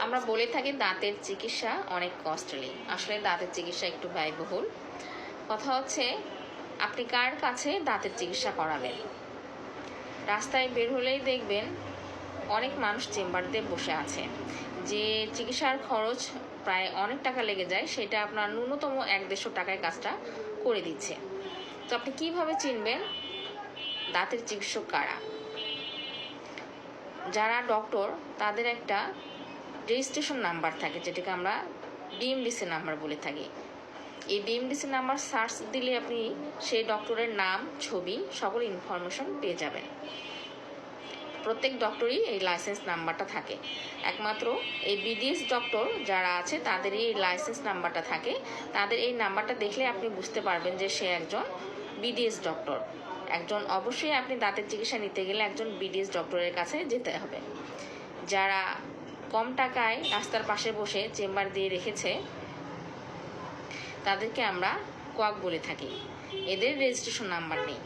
আমরা বলে থাকি দাঁতের চিকিৎসা অনেক কস্টলি আসলে দাঁতের চিকিৎসা একটু ব্যয়বহুল। কথা হচ্ছে, আপনি কার কাছে দাঁতের চিকিৎসা করাবেন? রাস্তায় বের হলেই দেখবেন অনেক মানুষ চেম্বার দিয়ে বসে আছে। যে চিকিৎসার খরচ প্রায় অনেক টাকা লেগে যায়, সেটা আপনার ন্যূনতম এক দেড়শো টাকায় কাজটা করে দিচ্ছে। তো আপনি কীভাবে চিনবেন দাঁতের চিকিৎসক কারা? যারা ডক্টর তাদের একটা রেজিস্ট্রেশন নাম্বার থাকে, যেটাকে আমরা ডিএমডিসি নাম্বার বলে থাকি। এই ডিএমডিসি নাম্বার সার্চ দিলে আপনি সেই ডক্টরের নাম, ছবি, সকল ইনফরমেশন পেয়ে যাবেন। প্রত্যেক ডক্টরই এই লাইসেন্স নাম্বারটা থাকে। একমাত্র এই বিডিএস ডক্টর যারা আছে, তাদেরই এই লাইসেন্স নাম্বারটা থাকে। তাদের এই নাম্বারটা দেখলে আপনি বুঝতে পারবেন যে সে একজন বিডিএস ডক্টর। একজন অবশ্যই আপনি দাঁতের চিকিৎসা নিতে গেলে একজন বিডিএস ডক্টরের কাছে যেতে হবে। যারা কম টাকায় রাস্তার পাশে বসে চেম্বার দিয়ে রেখেছে, তাদেরকে আমরা কোয়াক বলে থাকি। এদের রেজিস্ট্রেশন নাম্বার নেই।